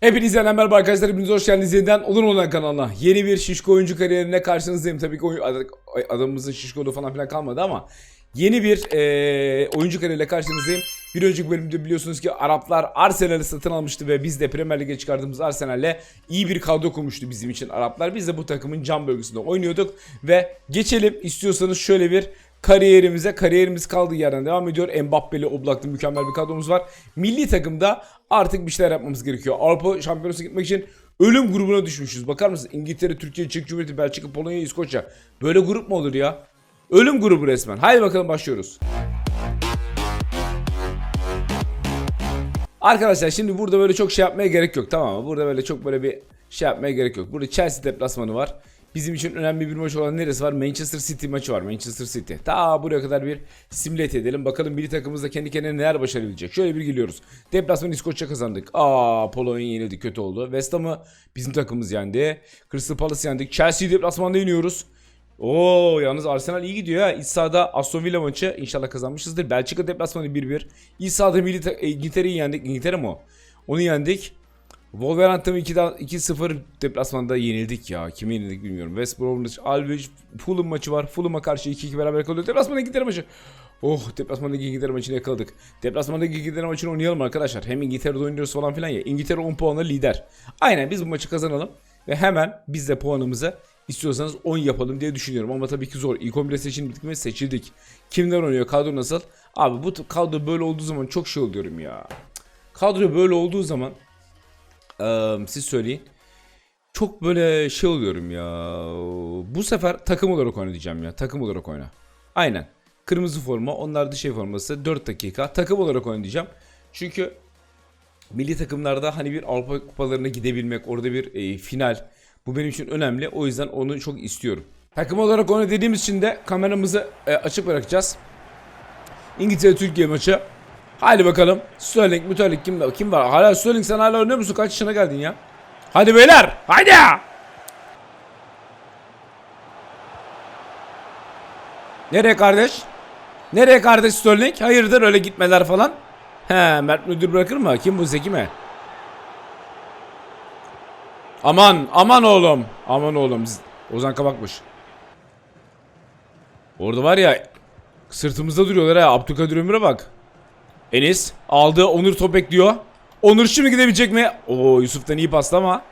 Hepinize merhaba arkadaşlar. Hepiniz hoş geldiniz yeniden Olur olan kanalına. Yeni bir şişko oyuncu kariyerine karşınızdayım. Tabii ki oyun, ad- adamımızın şişkoluğu falan filan kalmadı ama yeni bir eee, oyuncu kariyeriyle karşınızdayım. Bir önceki bölümde biliyorsunuz ki Araplar Arsenal'i satın almıştı ve biz de Premier Lig'e çıkardığımız Arsenal'le iyi bir kadro kurmuştu bizim için Araplar. Biz de bu takımın cam bölgesinde oynuyorduk ve geçelim istiyorsanız şöyle bir kariyerimize kariyerimiz kaldığı yerden devam ediyor. Mbappe'li Oblak'lı mükemmel bir kadromuz var. Milli takımda artık bir şeyler yapmamız gerekiyor. Avrupa Şampiyonası'na gitmek için ölüm grubuna düşmüşüz. Bakar mısın? İngiltere, Türkiye, Çek Cumhuriyeti, Belçika, Polonya, İskoçya. Böyle grup mu olur ya? Ölüm grubu resmen. Haydi bakalım başlıyoruz. Arkadaşlar şimdi burada böyle çok şey yapmaya gerek yok tamam mı? Burada böyle çok böyle bir şey yapmaya gerek yok. Burada Chelsea deplasmanı var. Bizim için önemli bir maç olan neresi var? Manchester City maçı var. Manchester City. Ta buraya kadar bir simüle edelim. Bakalım milli takımımız da kendi kendine neler başarabilecek. Şöyle bir geliyoruz. Deplasman İskoçya kazandık. Aa Polonya yenildi. Kötü oldu. West Ham'ı bizim takımımız yendi. Crystal Palace yendik. Chelsea deplasmanda yeniyoruz. Oo yalnız Arsenal iyi gidiyor ha. İç sahada Aston Villa maçı inşallah kazanmışızdır. Belçika deplasmanı 1-1. İç sahada milli İngiltere'yi yendik. İngiltere mi o? Onu yendik. Wolverhampton'ı 2'den 2-0 deplasmanda yenildik ya. Kimi yenildik bilmiyorum. West Bromwich, Albion, Fulham maçı var. Fulham'a karşı 2-2 beraber kalıyor. Deplasmanda İngiltere maçı. Oh deplasmandaki İngiltere maçını yakaladık. Deplasmandaki İngiltere maçını oynayalım arkadaşlar. Hem İngiltere'de oynuyoruz falan filan ya. İngiltere 10 puanla lider. Aynen biz bu maçı kazanalım. Ve hemen biz de puanımızı istiyorsanız 10 yapalım diye düşünüyorum. Ama tabii ki zor. İlk 11'e seçildik mi seçildik. Kimler oynuyor? Kadro nasıl? Abi bu kadro böyle olduğu zaman çok şey oluyorum ya. Kadro böyle olduğu zaman eee, siz söyleyin. Çok böyle şey oluyorum ya. Bu sefer takım olarak oynayacağım ya. Takım olarak oyna. Aynen. Kırmızı forma, onlar da şey forması 4 dakika. Takım olarak oynayacağım. Çünkü milli takımlarda hani bir Avrupa kupalarına gidebilmek, orada bir e, final bu benim için önemli. O yüzden onu çok istiyorum. Takım olarak oyna dediğimiz için de kameramızı e, açık bırakacağız. İngiltere Türkiye maçı. Haydi bakalım. Sterling, Müterlik kim, kim var? Hala Sterling sen hala oynuyor musun? Kaç yaşına geldin ya? Hadi beyler. Haydi. Nereye kardeş? Nereye kardeş Sterling? Hayırdır öyle gitmeler falan? He Mert müdür bırakır mı? Kim bu Zeki mi? Aman aman oğlum. Aman oğlum. Ozan Kabakmış. Orada var ya sırtımızda duruyorlar ha. Abdülkadir Ömür'e bak. Enis aldı. Onur top bekliyor. Onur şimdi gidebilecek mi? Oo Yusuf'tan iyi pasta ama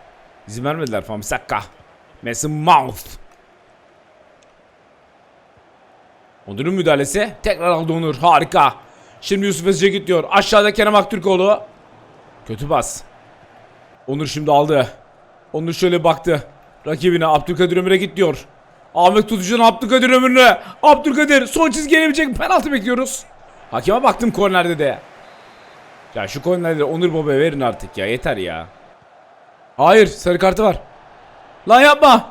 izin vermediler Famsakka. Mason Mouth. Onur'un müdahalesi. Tekrar aldı Onur. Harika. Şimdi Yusuf Ezce gidiyor. Aşağıda Kerem Aktürkoğlu. Kötü bas. Onur şimdi aldı. Onur şöyle baktı. Rakibine Abdülkadir Ömür'e git diyor. Ahmet Tutucu'nun Abdülkadir Ömür'üne. Abdülkadir son çizgiye mi? penaltı bekliyoruz. Hakeme baktım kornerde de. Ya şu kornerde de Onur Baba'ya verin artık ya yeter ya. Hayır sarı kartı var. Lan yapma.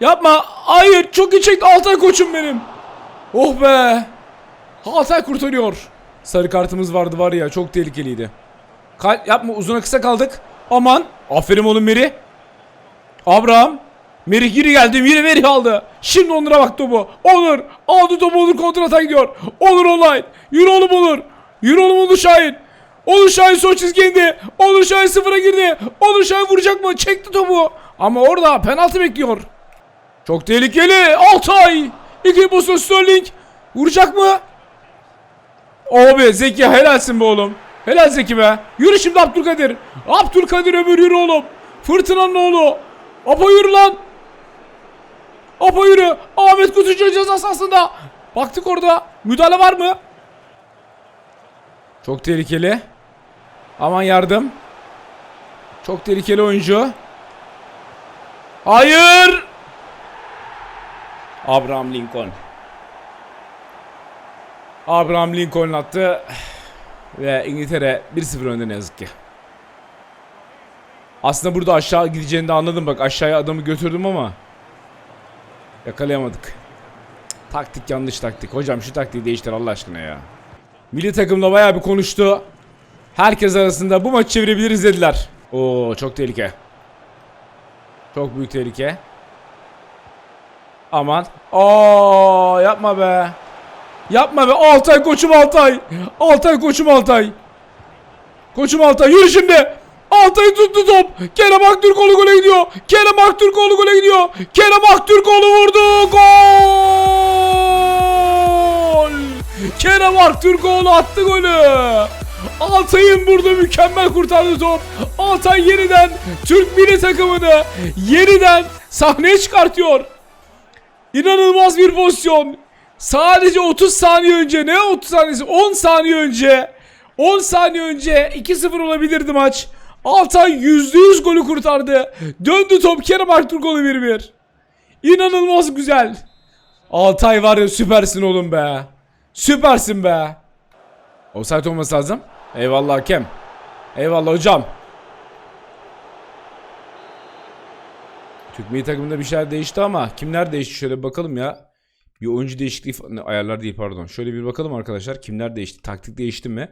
Yapma. Hayır çok iyi çekti Altay koçum benim. Oh be. Altay kurtarıyor. Sarı kartımız vardı var ya çok tehlikeliydi. Kal yapma uzuna kısa kaldık. Aman. Aferin oğlum Meri. Abraham. Meri geri geldi. Yine Meri aldı. Şimdi Onur'a bak topu. Onur. Aldı topu Onur kontrata gidiyor. Onur online. Yürü oğlum Onur. Yürü oğlum Onur Şahin. Onur Şahin son çizgiye indi. Onur Şahin sıfıra girdi. Onur Şahin vuracak mı? Çekti topu. Ama orada penaltı bekliyor. Çok tehlikeli. Altay. İki pozisyon Sterling. Vuracak mı? Abi Zeki helalsin be oğlum. Helal Zeki be. Yürü şimdi Abdülkadir. Abdülkadir Ömür yürü oğlum. Fırtınanın oğlu. Apo yürü lan. Apo yürü. Ahmet Kutucu ceza sahasında. Baktık orada. Müdahale var mı? Çok tehlikeli. Aman yardım. Çok tehlikeli oyuncu. Hayır. Abraham Lincoln. Abraham Lincoln attı. Ve İngiltere 1-0 önde ne yazık ki. Aslında burada aşağı gideceğini de anladım bak aşağıya adamı götürdüm ama yakalayamadık. Taktik yanlış taktik. Hocam şu taktiği değiştir Allah aşkına ya. Milli takımla bayağı bir konuştu. Herkes arasında bu maçı çevirebiliriz dediler. Oo çok tehlike. Çok büyük tehlike. Aman. Aa yapma be. Yapma be Altay koçum Altay. Altay koçum Altay. Koçum Altay yürü şimdi. Altay tuttu top. Kerem Aktürkoğlu gole gidiyor. Kerem Aktürkoğlu gole gidiyor. Kerem Aktürkoğlu vurdu. Gol! Kerem Aktürkoğlu attı golü. Altay'ın burada mükemmel kurtardı top. Altay yeniden Türk milli takımını yeniden sahneye çıkartıyor. İnanılmaz bir pozisyon. Sadece 30 saniye önce ne 30 saniyesi 10 saniye önce 10 saniye önce 2-0 olabilirdi maç. Altay %100 golü kurtardı. Döndü top Kerem Aktürkoğlu 1-1. İnanılmaz güzel. Altay var ya süpersin oğlum be. Süpersin be. Offside olması lazım. Eyvallah hakem. Eyvallah hocam. Türk milli takımında bir şeyler değişti ama kimler değişti şöyle bir bakalım ya. Bir oyuncu değişikliği ayarlar değil pardon. Şöyle bir bakalım arkadaşlar kimler değişti? Taktik değişti mi?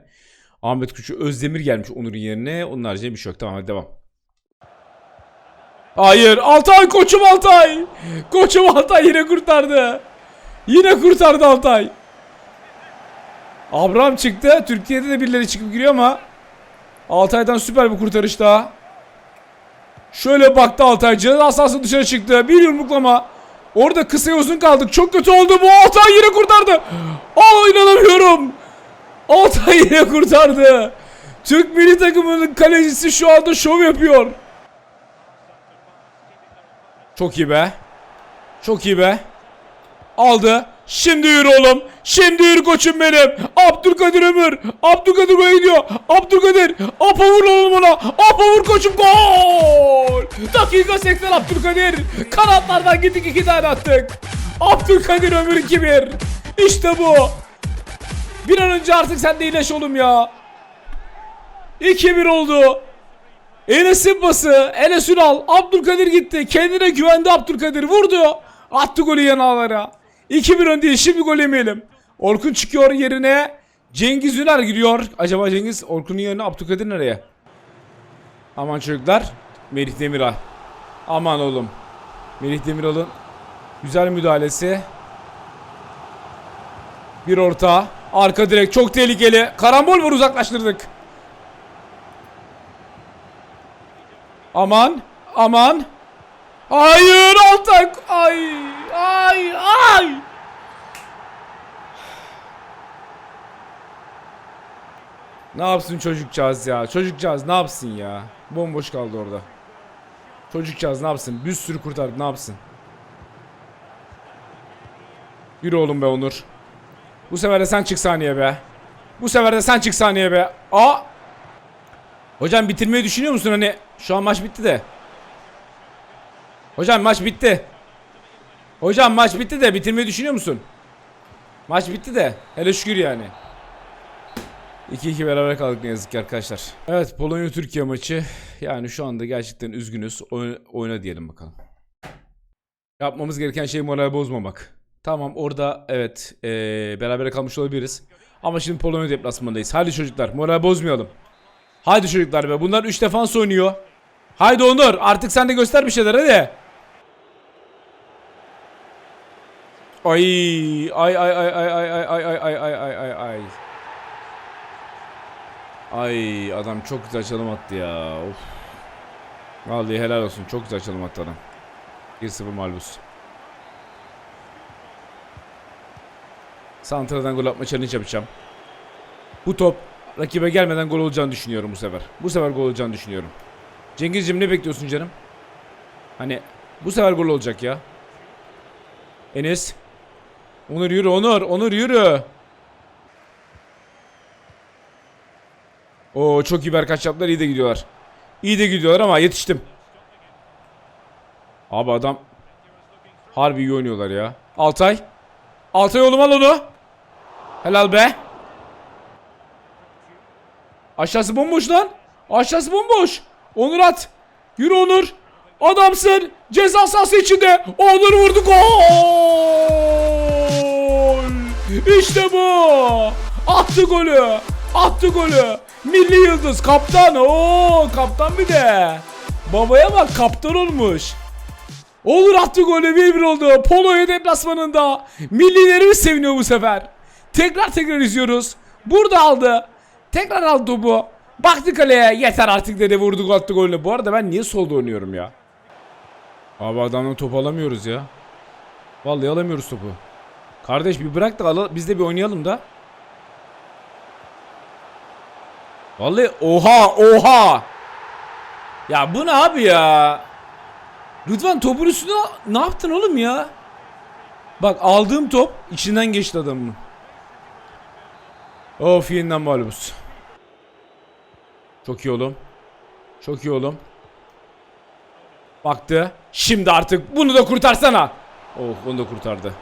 Ahmet Küçük Özdemir gelmiş Onur'un yerine. Onun haricinde bir şey yok. Tamam hadi devam. Hayır Altay koçum Altay. Koçum Altay yine kurtardı. Yine kurtardı Altay. Abraham çıktı. Türkiye'de de birileri çıkıp giriyor ama Altay'dan süper bir kurtarış daha. Şöyle baktı Altay. Ceza sahası dışarı çıktı. Bir yumruklama. Orada kısa uzun kaldık. Çok kötü oldu bu. Altay yine kurtardı. Aa inanamıyorum. Altay yine kurtardı. Türk milli takımının kalecisi şu anda şov yapıyor. Çok iyi be. Çok iyi be. Aldı. Şimdi yürü oğlum. Şimdi yürü koçum benim. Abdülkadir Ömür. Abdülkadir böyle gidiyor. Abdülkadir. Apa vur oğlum ona. Apa vur koçum. Gol. Dakika 80 Abdülkadir. Kanatlardan gittik iki tane attık. Abdülkadir Ömür 2-1. İşte bu. Bir an önce artık sen de iyileş oğlum ya. 2-1 oldu. Enes'in pası. Enes Ünal. Abdülkadir gitti. Kendine güvendi Abdülkadir. Vurdu. Attı golü yanağlara. 2-1 öndeyiz. Şimdi gol yemeyelim. Orkun çıkıyor yerine. Cengiz Üner giriyor. Acaba Cengiz Orkun'un yerine Abdülkadir nereye? Aman çocuklar. Melih Demiral. Aman oğlum. Melih Demiral'ın güzel müdahalesi. Bir orta. Arka direk çok tehlikeli. Karambol var uzaklaştırdık. Aman. Aman. Hayır Altay. Ay. Ay. Ay. Ne yapsın çocukcağız ya? Çocukcağız ne yapsın ya? Bomboş kaldı orada. Çocukcağız ne yapsın? Bir sürü kurtardı ne yapsın? Yürü oğlum be Onur. Bu sefer de sen çık saniye be. Bu sefer de sen çık saniye be. Aa! Hocam bitirmeyi düşünüyor musun hani? Şu an maç bitti de. Hocam maç bitti. Hocam maç bitti de bitirmeyi düşünüyor musun? Maç bitti de. Hele şükür yani. 2-2 beraber kaldık ne yazık ki arkadaşlar. Evet Polonya Türkiye maçı. Yani şu anda gerçekten üzgünüz. Oyna, oyna diyelim bakalım. Yapmamız gereken şey moral bozmamak. Tamam orada evet ee, berabere kalmış olabiliriz. Ama şimdi Polonya deplasmanındayız. Hadi çocuklar moral bozmayalım. Hadi çocuklar be bunlar 3 defans oynuyor. Haydi Onur artık sen de göster bir şeyler hadi. Ay ay ay ay ay ay ay ay ay ay ay ay ay ay. Adam çok güzel çalım attı ya. Of. Vallahi helal olsun. Çok güzel çalım attı adam. 1-0 mağlubuz. Santra'dan gol atma challenge yapacağım. Bu top rakibe gelmeden gol olacağını düşünüyorum bu sefer. Bu sefer gol olacağını düşünüyorum. Cengizciğim ne bekliyorsun canım? Hani bu sefer gol olacak ya. Enes. Onur yürü Onur. Onur yürü. Oo çok iyi berkaç yaptılar iyi de gidiyorlar. İyi de gidiyorlar ama yetiştim. Abi adam harbi iyi oynuyorlar ya. Altay. Altay oğlum al onu. Helal be. Aşağısı bomboş lan. Aşağısı bomboş. Onur at. Yürü Onur. Adamsın. Ceza sahası içinde. Onur vurdu gol. İşte bu. Attı golü. Attı golü. Milli yıldız kaptan. Oo kaptan bir de. Babaya bak kaptan olmuş. Olur attı golü 1-1 oldu. Polonya deplasmanında. Millilerimiz seviniyor bu sefer. Tekrar tekrar izliyoruz. Burada aldı. Tekrar aldı topu. Baktı kaleye. Yeter artık dedi vurdu attı golünü. Bu arada ben niye solda oynuyorum ya? Abi adamla top alamıyoruz ya. Vallahi alamıyoruz topu. Kardeş bir bırak da biz de bir oynayalım da. Vallahi oha oha. Ya bu ne abi ya? Rıdvan topun üstüne ne yaptın oğlum ya? Bak aldığım top içinden geçti adamın. Of yeniden mağlubuz. Çok iyi oğlum. Çok iyi oğlum. Baktı. Şimdi artık bunu da kurtarsana. Oh onu da kurtardı.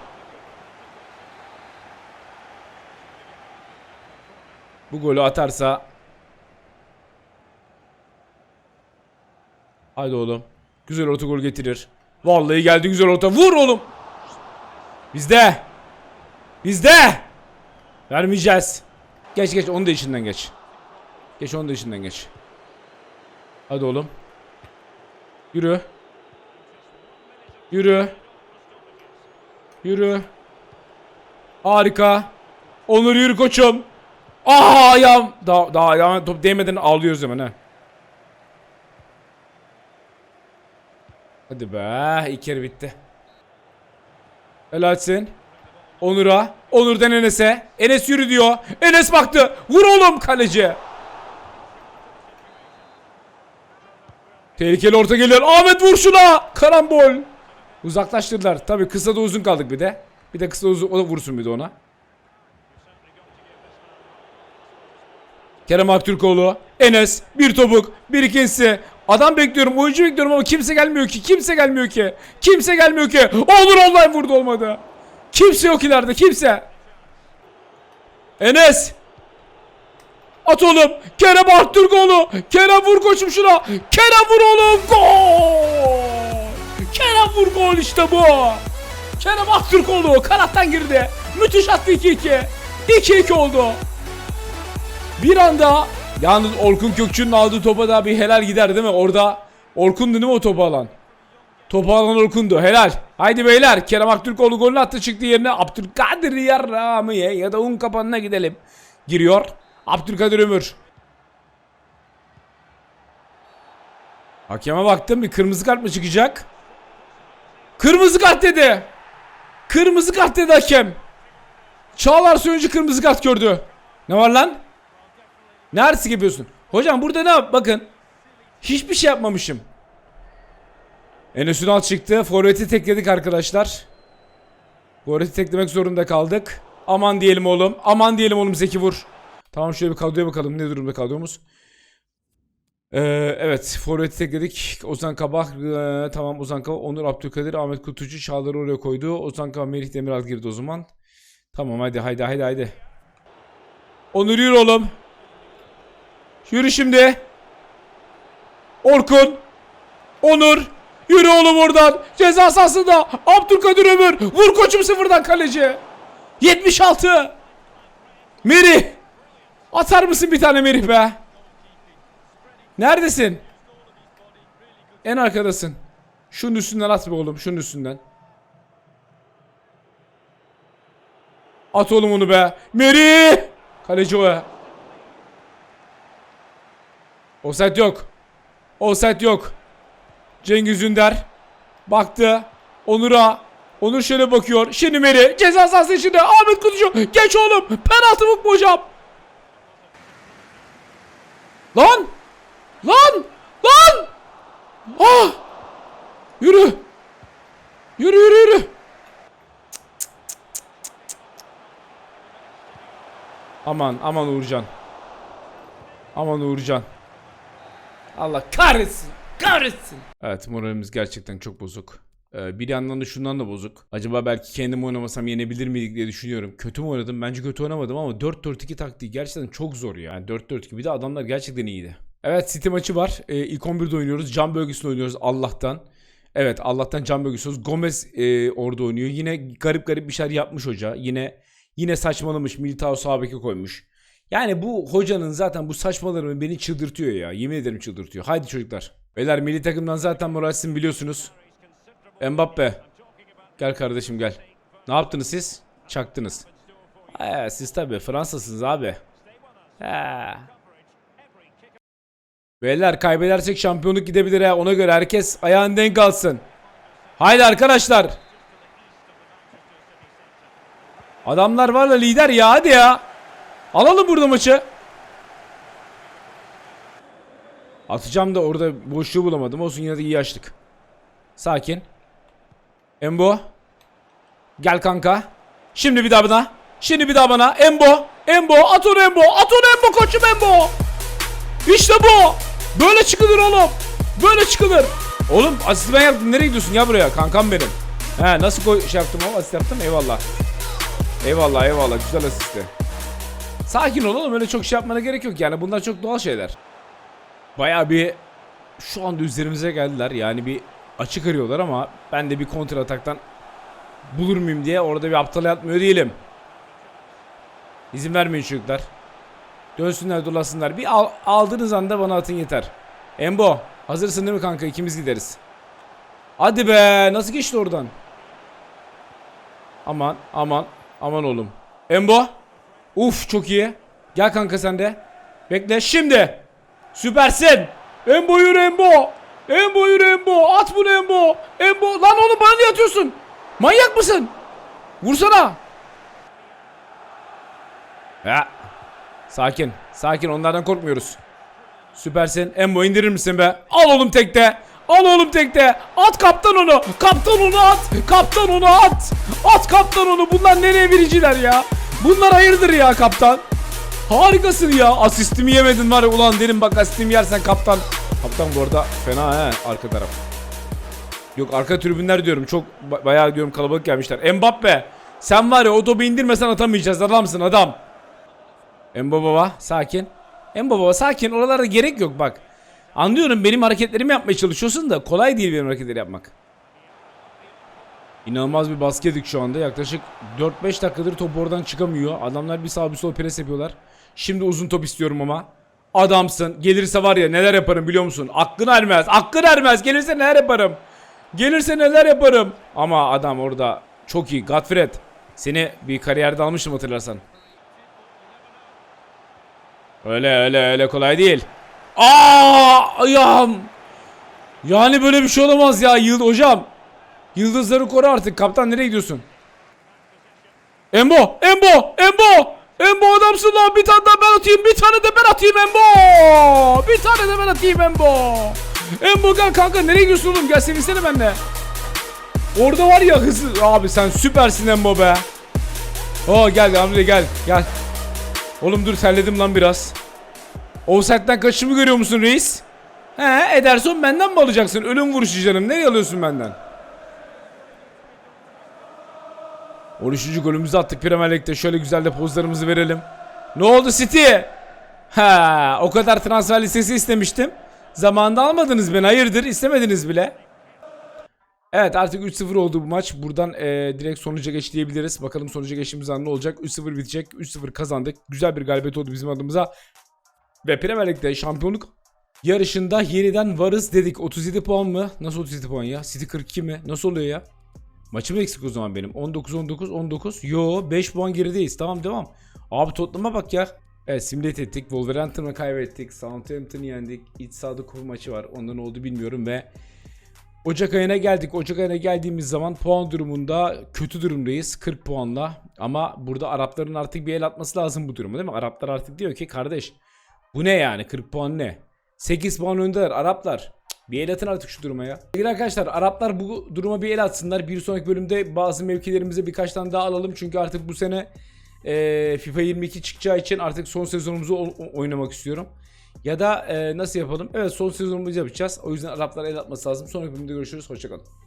Bu golü atarsa Haydi oğlum. Güzel orta gol getirir. Vallahi geldi güzel orta. Vur oğlum. Bizde. Bizde. Vermeyeceğiz. Geç geç onu da içinden geç. Geç onu da içinden geç. Hadi oğlum. Yürü. Yürü. Yürü. Harika. Onur yürü koçum. Aa ayağım. Daha, daha ayağıma top değmeden ağlıyoruz hemen ha. Hadi be. İlk yarı bitti. Helalsin. Onur'a. Onur'dan Enes'e. Enes yürü diyor. Enes baktı. Vur oğlum kaleci. Tehlikeli orta geliyor. Ahmet vur şuna. Karambol. Uzaklaştırdılar. Tabii kısa da uzun kaldık bir de. Bir de kısa uzun o da vursun bir de ona. Kerem Aktürkoğlu, Enes, bir topuk, bir ikincisi. Adam bekliyorum, oyuncu bekliyorum ama kimse gelmiyor ki, kimse gelmiyor ki. Kimse gelmiyor ki. Olur online vurdu olmadı. Kimse yok ileride, kimse. Enes. At oğlum. Kerem Aktürkoğlu. Kerem vur koçum şuna. Kerem vur oğlum. Gol. Kerem vur gol işte bu. Kerem Aktürkoğlu kanattan girdi. Müthiş attı 2-2. 2-2 oldu. Bir anda yalnız Orkun Kökçü'nün aldığı topa da bir helal gider değil mi? Orada Orkun'du değil mi o topu alan? Topu alan Orkun'du. Helal. Haydi beyler. Kerem Aktürkoğlu golünü attı çıktı yerine. Abdülkadir Yarramiye ya da un kapanına gidelim. Giriyor. Abdülkadir Ömür. Hakeme baktım bir kırmızı kart mı çıkacak? Kırmızı kart dedi. Kırmızı kart dedi hakem. Çağlar Söyüncü kırmızı kart gördü. Ne var lan? Ne yapıyorsun? Hocam burada ne yap? Bakın. Hiçbir şey yapmamışım. Enes Ünal çıktı. Forvet'i tekledik arkadaşlar. Forvet'i teklemek zorunda kaldık. Aman diyelim oğlum. Aman diyelim oğlum Zeki vur. Tamam şöyle bir kadroya bakalım. Ne durumda kadromuz? Ee, evet. Forvet'i tekledik. Ozan Kabak. ee, tamam Ozan Kabak. Onur Abdülkadir. Ahmet Kutucu. Çağlar'ı oraya koydu. Ozan Kabak. Melih Demiral girdi o zaman. Tamam hadi hadi hadi hadi. Onur yürü oğlum. Yürü şimdi. Orkun. Onur. Yürü oğlum oradan. Ceza sahasında. Abdülkadir Ömür. Vur koçum sıfırdan kaleci. 76. Merih. Atar mısın bir tane Merih be? Neredesin? En arkadasın. Şunun üstünden at be oğlum. Şunun üstünden. At oğlum onu be. Merih. Kaleci o ya. Offside yok. Offside yok. Cengiz Ünder baktı. Onur'a. Onur şöyle bakıyor. Şimdi Meri ceza sahası içinde. Ahmet Kutucu. Geç oğlum. Penaltı mı hocam? Lan! Lan! Lan! Ah! Yürü! Yürü yürü yürü! Aman aman Uğurcan. Aman Uğurcan. Allah kahretsin. Kahretsin. Evet moralimiz gerçekten çok bozuk. Ee, bir yandan da şundan da bozuk. Acaba belki kendim oynamasam yenebilir miydik diye düşünüyorum. Kötü mü oynadım? Bence kötü oynamadım ama 4-4-2 taktiği gerçekten çok zor ya. Yani 4-4-2 bir de adamlar gerçekten iyiydi. Evet City maçı var. Ee, ilk 11'de oynuyoruz. Can bölgesinde oynuyoruz Allah'tan. Evet Allah'tan can bölgesi oynuyoruz. Gomez e, orada oynuyor. Yine garip garip bir şeyler yapmış hoca. Yine yine saçmalamış. Militao sağ beke koymuş. Yani bu hocanın zaten bu saçmaları beni çıldırtıyor ya. Yemin ederim çıldırtıyor. Haydi çocuklar. Beyler milli takımdan zaten moralsin biliyorsunuz. Mbappe. Gel kardeşim gel. Ne yaptınız siz? Çaktınız. Ee, siz tabi Fransa'sınız abi. He. Beyler kaybedersek şampiyonluk gidebilir ha. Ona göre herkes ayağını denk alsın. Haydi arkadaşlar. Adamlar var da lider ya hadi ya. Alalım burada maçı. Atacağım da orada boşluğu bulamadım. Olsun yine de iyi açtık. Sakin. Embo. Gel kanka. Şimdi bir daha bana. Şimdi bir daha bana. Embo. Embo. At onu Embo. At onu Embo koçum Embo. İşte bu. Böyle çıkılır oğlum. Böyle çıkılır. Oğlum asist ben yaptım. Nereye gidiyorsun ya buraya? Kankam benim. He nasıl koy şey yaptım o asist yaptım. Eyvallah. Eyvallah eyvallah. Güzel asisti. Sakin ol oğlum. Öyle çok şey yapmana gerek yok. Yani bunlar çok doğal şeyler. Baya bir şu anda üzerimize geldiler. Yani bir açık arıyorlar ama ben de bir kontra ataktan bulur muyum diye orada bir aptal yatmıyor değilim. İzin vermeyin çocuklar. Dönsünler dolasınlar. Bir al, aldığınız anda bana atın yeter. Embo hazırsın değil mi kanka? İkimiz gideriz. Hadi be nasıl geçti oradan? Aman aman aman oğlum. Embo. Uf çok iyi. Gel kanka sen de. Bekle şimdi. Süpersin. Embo yürü Embo. Embo yürü Embo. At bunu Embo. Embo. Lan oğlum bana niye atıyorsun? Manyak mısın? Vursana. Ya. Sakin. Sakin onlardan korkmuyoruz. Süpersin. Embo indirir misin be? Al oğlum tekte. Al oğlum tekte. At kaptan onu. Kaptan onu at. Kaptan onu at. At kaptan onu. Bunlar nereye biriciler ya? Bunlar hayırdır ya kaptan? Harikasın ya. Asistimi yemedin var ya ulan derim bak asistimi yersen kaptan. Kaptan bu arada fena he arka taraf. Yok arka tribünler diyorum çok ba- bayağı diyorum kalabalık gelmişler. Mbappe sen var ya o topu indirmesen atamayacağız adamsın adam. Baba sakin. Baba sakin oralarda gerek yok bak. Anlıyorum benim hareketlerimi yapmaya çalışıyorsun da kolay değil benim hareketleri yapmak. İnanılmaz bir baskı yedik şu anda. Yaklaşık 4-5 dakikadır top oradan çıkamıyor. Adamlar bir sağ bir sol pres yapıyorlar. Şimdi uzun top istiyorum ama. Adamsın. Gelirse var ya neler yaparım biliyor musun? Aklın ermez. Aklın ermez. Gelirse neler yaparım? Gelirse neler yaparım? Ama adam orada çok iyi. Godfred. Seni bir kariyerde almıştım hatırlarsan. Öyle öyle öyle kolay değil. Aa ayağım. Yani böyle bir şey olamaz ya Yıld hocam. Yıldızları koru artık. Kaptan nereye gidiyorsun? Embo! Embo! Embo! Embo adamsın lan. Bir tane daha ben atayım. Bir tane de ben atayım Embo! Bir tane de ben atayım Embo! Embo gel kanka nereye gidiyorsun oğlum? Gel sevinsene benimle. Orada var ya hızlı. Abi sen süpersin Embo be. Oo gel Hamdi gel. Gel. Oğlum dur terledim lan biraz. Offside'den kaçışımı görüyor musun reis? He Ederson benden mi alacaksın? Ölüm vuruşu canım. Nereye alıyorsun benden? 13. golümüzü attık Premier Lig'de. Şöyle güzel de pozlarımızı verelim. Ne oldu City? Ha, o kadar transfer listesi istemiştim. Zamanında almadınız beni. Hayırdır? istemediniz bile. Evet artık 3-0 oldu bu maç. Buradan eee, direkt sonuca geç diyebiliriz. Bakalım sonuca geçtiğimiz an ne olacak? 3-0 bitecek. 3-0 kazandık. Güzel bir galibiyet oldu bizim adımıza. Ve Premier Lig'de şampiyonluk yarışında yeniden varız dedik. 37 puan mı? Nasıl 37 puan ya? City 42 mi? Nasıl oluyor ya? Maçım eksik o zaman benim. 19 19 19. Yo 5 puan gerideyiz. Tamam devam. Abi Tottenham'a bak ya. Evet simülat ettik. Wolverhampton'ı kaybettik. Southampton'ı yendik. İç sahada kupa maçı var. Ondan oldu bilmiyorum ve Ocak ayına geldik. Ocak ayına geldiğimiz zaman puan durumunda kötü durumdayız. 40 puanla. Ama burada Arapların artık bir el atması lazım bu durumu değil mi? Araplar artık diyor ki kardeş bu ne yani 40 puan ne? 8 puan öndeler Araplar. Bir el atın artık şu duruma ya. Sevgili arkadaşlar Araplar bu duruma bir el atsınlar. Bir sonraki bölümde bazı mevkilerimize birkaç tane daha alalım. Çünkü artık bu sene e, FIFA 22 çıkacağı için artık son sezonumuzu oynamak istiyorum. Ya da e, nasıl yapalım? Evet son sezonumuzu yapacağız. O yüzden Araplara el atması lazım. Sonraki bölümde görüşürüz. Hoşçakalın.